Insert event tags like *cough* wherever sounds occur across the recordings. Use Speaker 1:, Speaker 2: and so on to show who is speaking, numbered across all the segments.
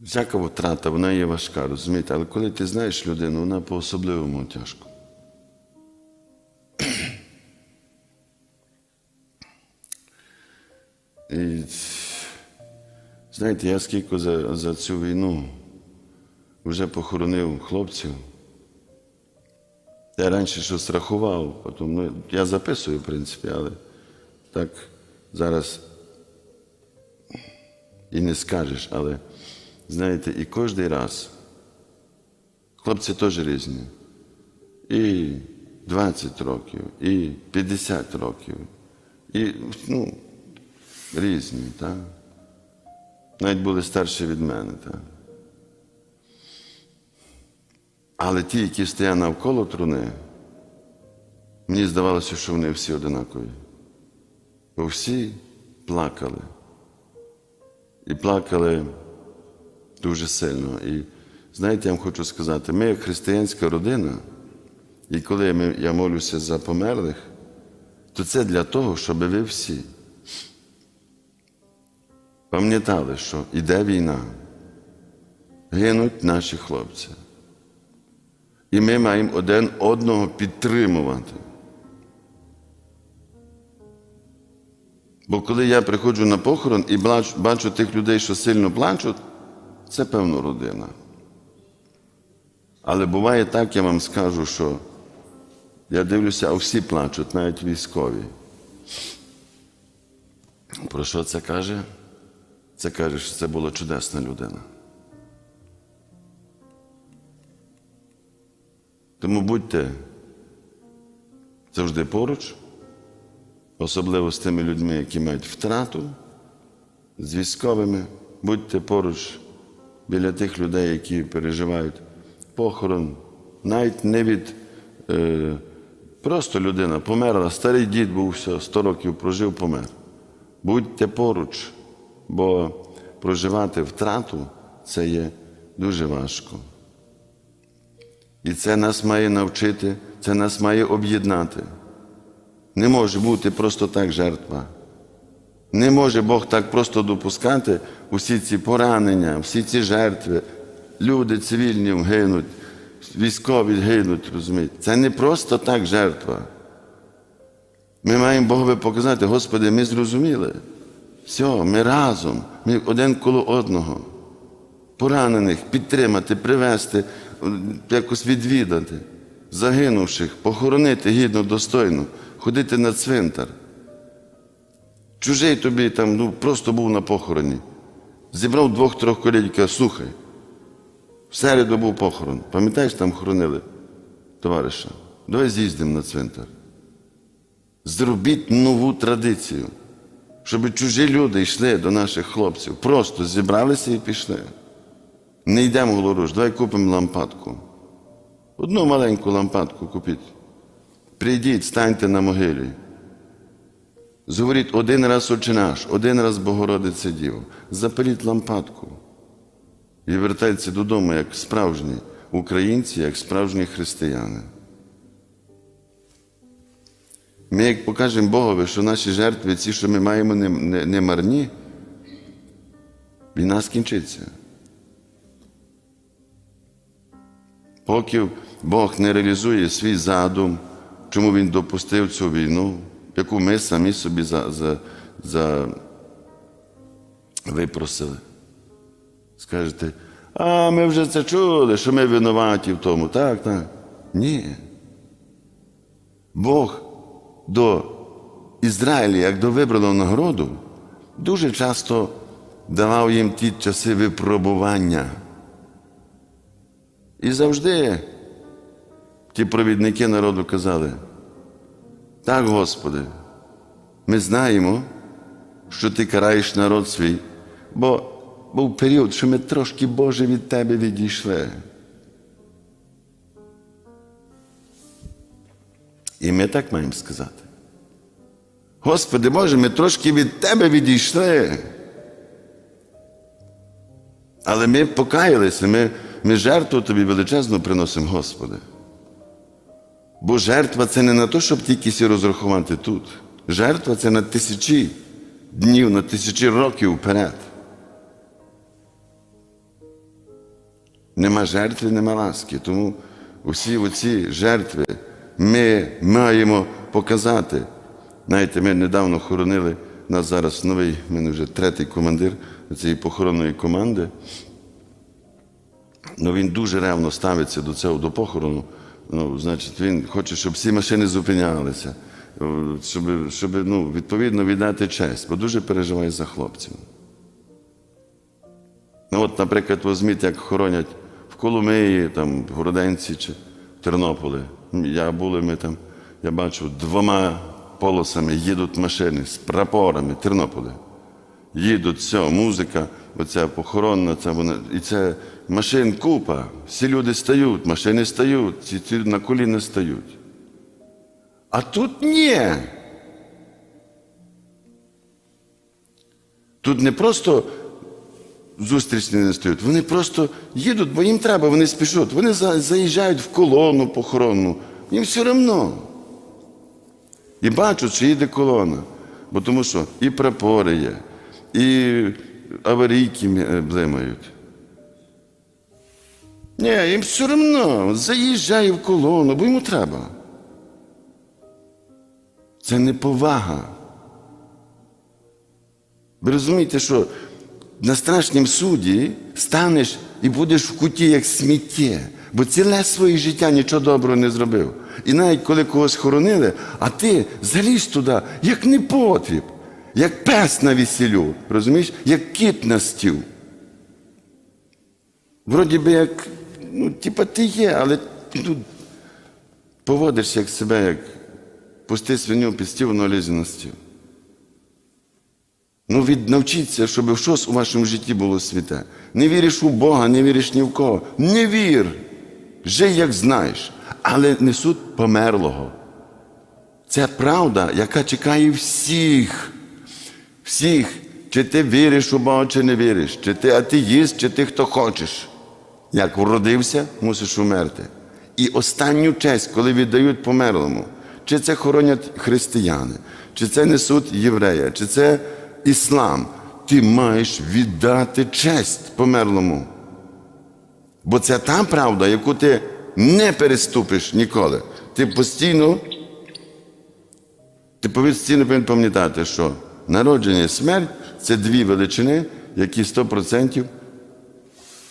Speaker 1: Всяка втрата, вона є важка, розумієте? Але коли ти знаєш людину, вона по-особливому тяжко. І знаєте, я скільки за, за цю війну вже похоронив хлопців. Я раніше щось рахував, потім, ну, я записую, в принципі, але так зараз і не скажеш, але знаєте, і кожен раз хлопці теж різні. І 20 років, і 50 років, і ну, різні, так? Навіть були старші від мене, так? Але ті, які стоять навколо труни, мені здавалося, що вони всі одинакові. Бо всі плакали. І плакали дуже сильно. І знаєте, я вам хочу сказати, ми як християнська родина, і коли я молюся за померлих, то це для того, щоб ви всі пам'ятали, що іде війна, гинуть наші хлопці. І ми маємо один одного підтримувати. Бо коли я приходжу на похорон і бачу тих людей, що сильно плачуть, це певно родина. Але буває так, я вам скажу, що я дивлюся, а всі плачуть, навіть військові. Про що це каже? Це каже, що це була чудесна людина. Тому будьте завжди поруч, особливо з тими людьми, які мають втрату, з військовими, будьте поруч біля тих людей, які переживають похорон, навіть не від е, просто людина померла, старий дід був все, 100 років прожив, помер. Будьте поруч, бо проживати втрату це є дуже важко. І це нас має навчити, це нас має об'єднати. Не може бути просто так жертва. Не може Бог так просто допускати усі ці поранення, всі ці жертви. Люди цивільні гинуть, військові гинуть, розумієте. Це не просто так жертва. Ми маємо Богові показати, Господи, ми зрозуміли. Все, ми разом, ми один коло одного. Поранених підтримати, привезти, якось відвідати, загинувших, похоронити гідно, достойно, ходити на цвинтар. Чужий тобі там ну, просто був на похороні. Зібрав двох-трьох колег, каже, слухай, в середу був похорон. Пам'ятаєш, там хоронили товариша? Давай з'їздимо на цвинтар. Зробіть нову традицію, щоб чужі люди йшли до наших хлопців. Просто зібралися і пішли. Не йдемо голоруш, давай купимо лампадку. Одну маленьку лампадку купіть. Прийдіть, станьте на могилі. Зговоріть один раз Отче наш, один раз Богородиця Діво. Запаліть лампадку. І вертайтеся додому, як справжні українці, як справжні християни. Ми, як покажемо Богові, що наші жертви, ці, що ми маємо, не, не, не марні, війна скінчиться. Поки Бог не реалізує свій задум, чому Він допустив цю війну, яку ми самі собі за, за, за випросили. Скажете, а ми вже це чули, що ми винуваті в тому. Так, так. Ні. Бог до Ізраїля, як до вибраного народу, дуже часто давав їм ті часи випробування. І завжди ті провідники народу казали, так, Господи, ми знаємо, що Ти караєш народ свій, бо був період, що ми трошки, Боже, від Тебе відійшли. І ми так маємо сказати. Господи Боже, ми трошки від Тебе відійшли. Але ми покаялися, ми, ми жертву Тобі величезну приносимо, Господи. Бо жертва це не на те, щоб тільки сі розрахувати тут. Жертва це на тисячі днів, на тисячі років вперед. Нема жертви, нема ласки. Тому усі оці жертви ми маємо показати. Знаєте, ми недавно хоронили, нас зараз новий, в мене вже третій командир цієї похоронної команди. Ну, він дуже ревно ставиться до цього, до похорону. Ну, значить, він хоче, щоб всі машини зупинялися, е, щоб, щоб ну, відповідно віддати честь, бо дуже переживає за хлопців. Ну, от, наприклад, візьміть, як хоронять в Коломиї, там, в Городенці чи Тернополі. Я були ми там, я бачу, двома полосами їдуть машини з прапорами Тернополі. Їдуть, все, музика, оця похоронна, це вона, і це машин купа. Всі люди стають, машини стають, ці, ці на коліна стають. А тут ні. Тут не просто зустрічні не стають, вони просто їдуть, бо їм треба, вони спішуть. Вони заїжджають в колону похоронну. Їм все одно. І бачать, що їде колона. Бо тому що і прапори є, і аварійки блимають. Ні, їм все одно заїжджає в колону, бо йому треба. Це неповага. Ви розумієте, що на страшнім суді станеш і будеш в куті як сміття, бо ціле своє життя нічого доброго не зробив. І навіть коли когось хоронили, а ти залізь туди, як непотріб, як пес на весіллю, розумієш, як кіт на стіл. Вроді би як, ну, типа ти є, але ну, поводишся як себе, як пусти свиню під стіл, воно лізе на стіл. Ну, від, навчіться, щоб щось у вашому житті було святе. Не віриш у Бога, не віриш ні в кого. Не вір. Жий, як знаєш. Але не суд померлого. Це правда, яка чекає всіх. Всіх. Чи ти віриш у Бога, чи не віриш, чи ти атеїст, чи ти хто хочеш. Як вродився, мусиш умерти. І останню честь, коли віддають померлому, чи це хоронять християни, чи це несуть єврея, чи це іслам, ти маєш віддати честь померлому. Бо це та правда, яку ти не переступиш ніколи. Ти постійно, ти постійно повинен пам'ятати, що народження і смерть це дві величини, які 100%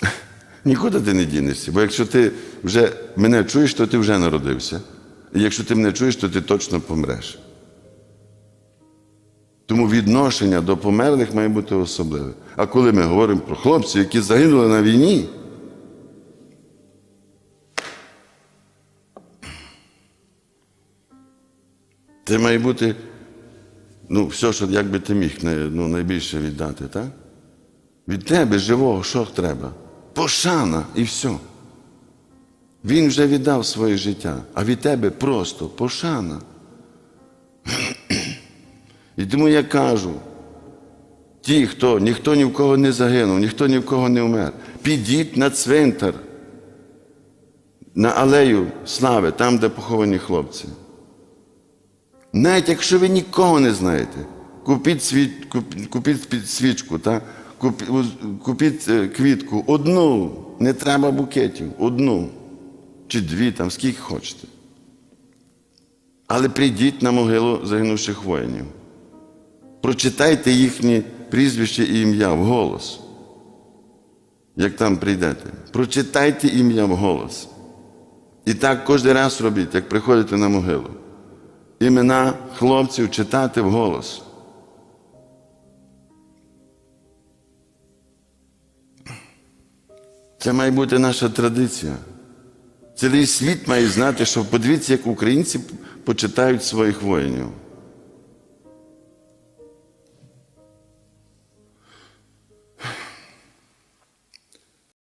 Speaker 1: *laughs* Нікуди ти не дінешся. Бо якщо ти вже мене чуєш, то ти вже народився. І якщо ти мене чуєш, то ти точно помреш. Тому відношення до померлих має бути особливе. А коли ми говоримо про хлопців, які загинули на війні, це має бути ну, все, що як би ти міг ну, найбільше віддати, так? Від тебе живого, що треба? Пошана і все. Він вже віддав своє життя, а від тебе просто пошана. І тому я кажу, ті, хто ніхто ні в кого не загинув, ніхто ні в кого не вмер, підіть на цвинтар, на алею слави, там, де поховані хлопці. Навіть якщо ви нікого не знаєте, купіть, світ, купіть, свічку, та? купіть, е, квітку, одну, не треба букетів, одну чи дві, там, скільки хочете. Але прийдіть на могилу загинувших воїнів. Прочитайте їхні прізвище і ім'я вголос. Як там прийдете. Прочитайте ім'я вголос. І так кожен раз робіть, як приходите на могилу імена хлопців читати вголос. Це має бути наша традиція. Цілий світ має знати, що подивіться, як українці почитають своїх воїнів.